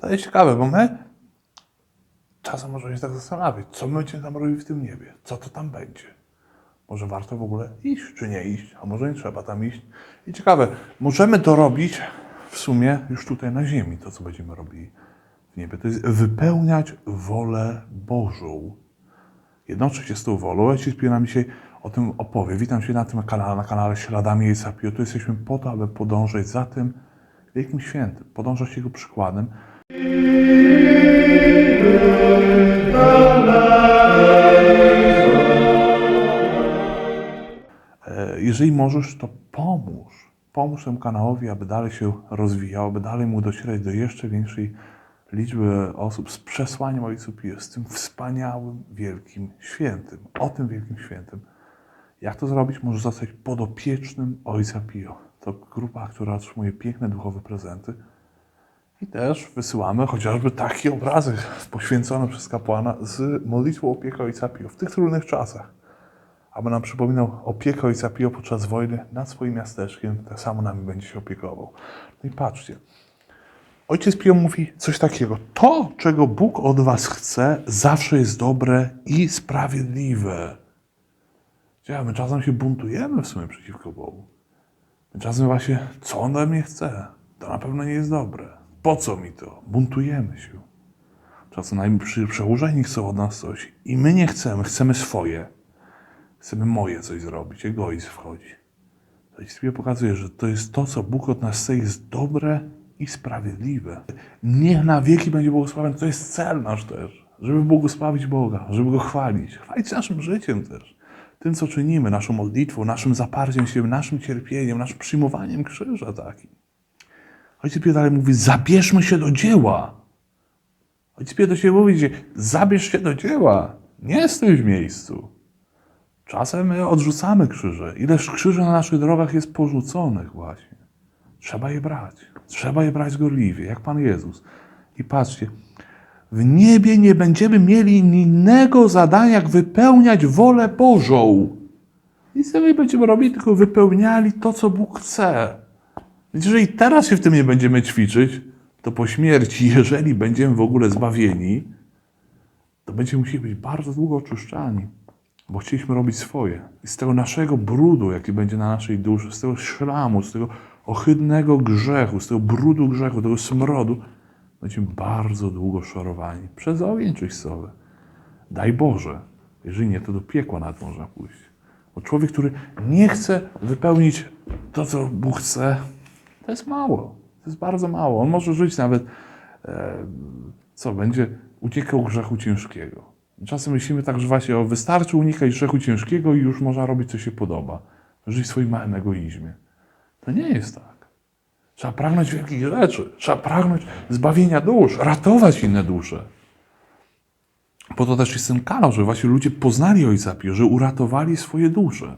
To jest ciekawe, bo my czasem możemy się tak zastanawiać, co my będziemy tam robili w tym niebie, co to tam będzie. Może warto w ogóle iść, czy nie iść, a może nie trzeba tam iść. I ciekawe, możemy to robić w sumie już tutaj na ziemi, to co będziemy robili w niebie. To jest wypełniać wolę Bożą. Jednoczyć się z tą wolą. Ojciec Pio nam dzisiaj o tym opowie. Witam się na tym kanale, na kanale Śladami Ojca Pio. Tu jesteśmy po to, aby podążać za tym wielkim świętym, podążać Jego przykładem. E, Jeżeli możesz, to pomóż. Pomóż temu kanałowi, aby dalej się rozwijał, aby dalej mógł docierać do jeszcze większej liczby osób z przesłaniem Ojcu Pio, z tym wspaniałym, wielkim świętym. O tym wielkim świętym. Jak to zrobić? Możesz zostać podopiecznym Ojca Pio. To grupa, która otrzymuje piękne duchowe prezenty. I też wysyłamy chociażby taki obrazek poświęcony przez kapłana z modlitwą opieka Ojca Pio w tych trudnych czasach aby nam przypominał opiekę Ojca Pio podczas wojny nad swoim miasteczkiem, tak samo nami będzie się opiekował. No i patrzcie, Ojciec Pio mówi coś takiego. To, czego Bóg od was chce, zawsze jest dobre i sprawiedliwe. Ciekawe, my czasem się buntujemy w sumie przeciwko Bogu. My czasem właśnie, co On ode mnie chce? To na pewno nie jest dobre. Po co mi to? Buntujemy się. Czasem najpierw przełożeni chcą od nas coś i my nie chcemy, chcemy swoje. Chcemy moje coś zrobić, egoizm wchodzi. To Biblia pokazuje, że to jest to, co Bóg od nas chce, jest dobre i sprawiedliwe. Niech na wieki będzie błogosławiony. To jest cel nasz też, żeby błogosławić Boga, żeby Go chwalić. Chwalić naszym życiem też. Tym, co czynimy, naszą modlitwą, naszym zaparciem się, naszym cierpieniem, naszym przyjmowaniem krzyża takim. Ojciec Piotr dalej mówi, zabierzmy się do dzieła. Ojciec Piotr do siebie mówi, zabierz się do dzieła. Nie stój w miejscu. Czasem my odrzucamy krzyże. Ileż krzyży na naszych drogach jest porzuconych właśnie. Trzeba je brać. Trzeba je brać gorliwie, jak Pan Jezus. I patrzcie, w niebie nie będziemy mieli innego zadania, jak wypełniać wolę Bożą. Nic nie będziemy robili, tylko wypełniali to, co Bóg chce. Więc jeżeli teraz się w tym nie będziemy ćwiczyć, to po śmierci, jeżeli będziemy w ogóle zbawieni, to będziemy musieli być bardzo długo oczyszczani bo chcieliśmy robić swoje. I z tego naszego brudu, jaki będzie na naszej duszy, z tego szlamu, z tego ohydnego grzechu, z tego brudu grzechu, tego smrodu, będziemy bardzo długo szorowani przez ogień czyścowy. Daj Boże, jeżeli nie, to do piekła nawet można pójść. Bo człowiek, który nie chce wypełnić to, co Bóg chce, to jest mało. To jest bardzo mało. On może żyć nawet, e, co, będzie uciekał grzechu ciężkiego. Czasem myślimy tak, że właśnie o, wystarczy unikać grzechu ciężkiego i już można robić, co się podoba. Żyć w swoim małym egoizmie. To nie jest tak. Trzeba pragnąć wielkich rzeczy. Trzeba pragnąć zbawienia dusz, ratować inne dusze. Po to też jest ten kanał, że właśnie ludzie poznali Ojca Pio, że uratowali swoje dusze.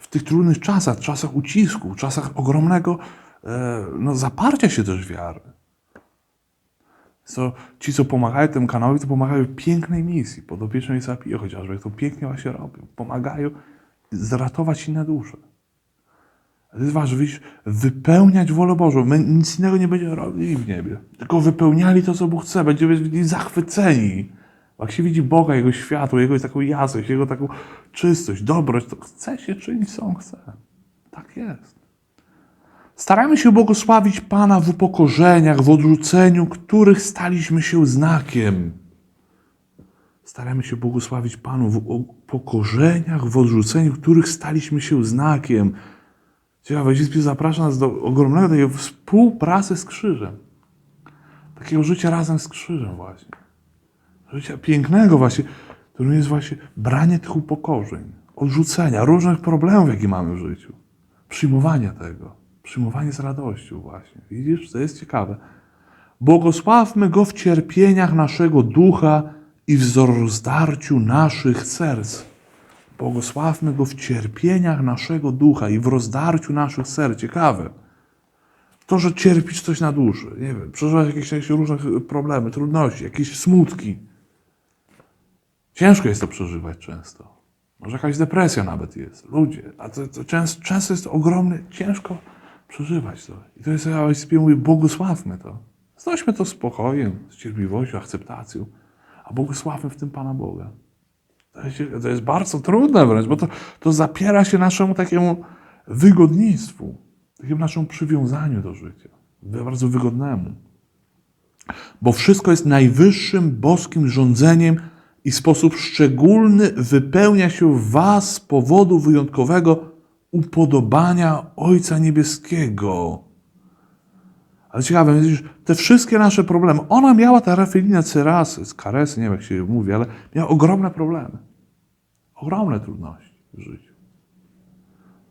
W tych trudnych czasach, czasach ucisku, czasach ogromnego e, no, zaparcia się też wiary. Co, ci, co pomagają temu kanałowi, to pomagają w pięknej misji, podopiecznej Ojca Pio chociażby, to pięknie właśnie robią. Pomagają zratować inne dusze. To jest ważne, wypełniać wolę Bożą. My nic innego nie będziemy robili w niebie, tylko wypełniali to, co Bóg chce. Będziemy zachwyceni. Jak się widzi Boga, Jego światło, Jego taką jasność, Jego taką czystość, dobroć, to chce się czynić, co On chce. Tak jest. Staramy się błogosławić Pana w upokorzeniach, w odrzuceniu, których staliśmy się znakiem. Staramy się błogosławić Panu w upokorzeniach, w odrzuceniu, których staliśmy się znakiem. Ciekawe, Jezus zaprasza nas do ogromnego takiej współpracy z krzyżem. Takiego życia razem z krzyżem właśnie. Życia pięknego właśnie, którym jest właśnie branie tych upokorzeń, odrzucenia różnych problemów, jakie mamy w życiu. Przyjmowania tego. Przyjmowanie z radością właśnie. Widzisz, to jest ciekawe. Błogosławmy Go w cierpieniach naszego ducha i w rozdarciu naszych serc. Błogosławmy Go w cierpieniach naszego ducha i w rozdarciu naszych serc. Ciekawe. To, że cierpisz coś na duszy, nie wiem, przeżywasz jakieś różne problemy, trudności, jakieś smutki. Ciężko jest to przeżywać często. Może jakaś depresja nawet jest. Ludzie, a to, to często, często jest to ogromne, ciężko przeżywać to. I to jest, ja mówię, błogosławmy to. Znośmy to spokojem, z cierpliwością, akceptacją, a błogosławmy w tym Pana Boga. To jest, to jest bardzo trudne wręcz, bo to, to zapiera się naszemu takiemu wygodnictwu, takiemu naszemu przywiązaniu do życia, bardzo wygodnemu. Bo wszystko jest najwyższym boskim rządzeniem i sposób szczególny wypełnia się w Was z powodu wyjątkowego upodobania Ojca Niebieskiego. Ale ciekawe, widzisz, te wszystkie nasze problemy, ona miała ta Rafelina Cerasy, z Karesy, nie wiem jak się mówi, ale miała ogromne problemy. Ogromne trudności w życiu.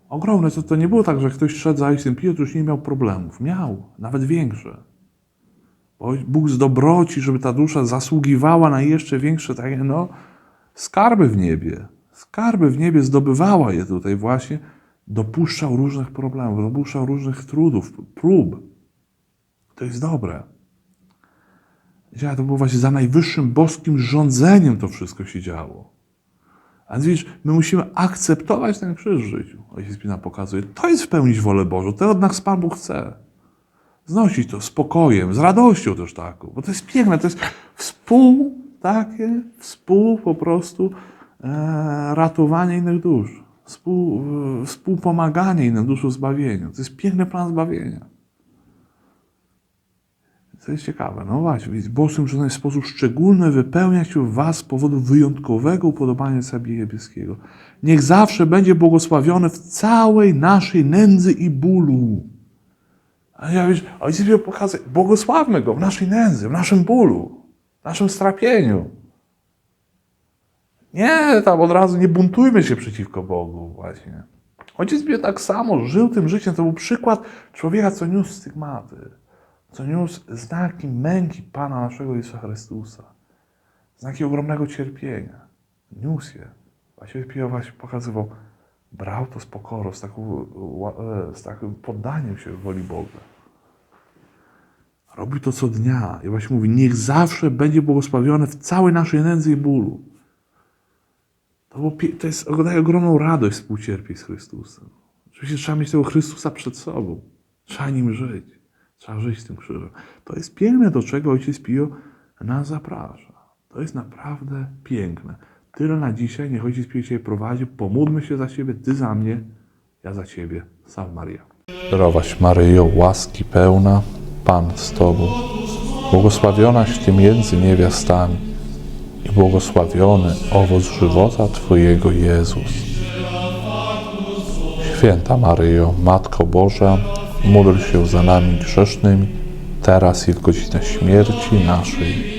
Ogromne, to, to nie było tak, że ktoś szedł za ojcem Piotr już nie miał problemów. Miał, nawet większe. Bóg z dobroci, żeby ta dusza zasługiwała na jeszcze większe takie, no, skarby w niebie. Skarby w niebie zdobywała je tutaj właśnie. Dopuszczał różnych problemów, dopuszczał różnych trudów, prób. To jest dobre. Wiecie, To było właśnie za najwyższym boskim rządzeniem to wszystko się działo. A widzisz, my musimy akceptować ten krzyż w życiu. Ojciec Pina pokazuje, to jest spełnić wolę Bożą, to od nas Pan Bóg chce. Znosić to spokojem, z radością też taką, bo to jest piękne, to jest współ, takie, współ po prostu e, ratowanie innych dusz, współ, e, współpomaganie innym duszom zbawieniu. To jest piękny plan zbawienia. To jest ciekawe. No właśnie, więc Boskim rządem w sposób szczególny wypełnia się w was z powodu wyjątkowego upodobania sobie niebieskiego. Niech zawsze będzie błogosławiony w całej naszej nędzy i bólu. A ja wiesz, ojciec mi pokazuje, błogosławmy go w naszej nędzy, w naszym bólu, w naszym strapieniu. Nie, tam od razu nie buntujmy się przeciwko Bogu właśnie. Ojciec mi tak samo żył tym życiem, to był przykład człowieka, co niósł stygmaty co niósł znaki męki Pana naszego Jezusa Chrystusa. Znaki ogromnego cierpienia. Niósł je. Właśnie pokazywał, brał to z pokorą, z, taką, e, z takim poddaniem się woli Boga. Robił to co dnia. I właśnie mówi, niech zawsze będzie błogosławiony w całej naszej nędzy i bólu. To, to jest, daje ogromną radość współcierpieć z Chrystusem. Oczywiście trzeba mieć tego Chrystusa przed sobą. Trzeba nim żyć. Trzeba żyć z tym krzyżem. To jest piękne, do czego Ojciec Pio nas zaprasza. To jest naprawdę piękne. Tyle na dzisiaj. Niech Ojciec Cię prowadzi. Pomódlmy się za siebie. Ty za mnie, ja za Ciebie. Sam Maria. Zdrowaś Maryjo, łaski pełna, Pan z Tobą. Błogosławionaś Ty między niewiastami i błogosławiony owoc żywota Twojego Jezus. Święta Maryjo, Matko Boża, módl się za nami grzesznymi, teraz i w godzinę śmierci naszej.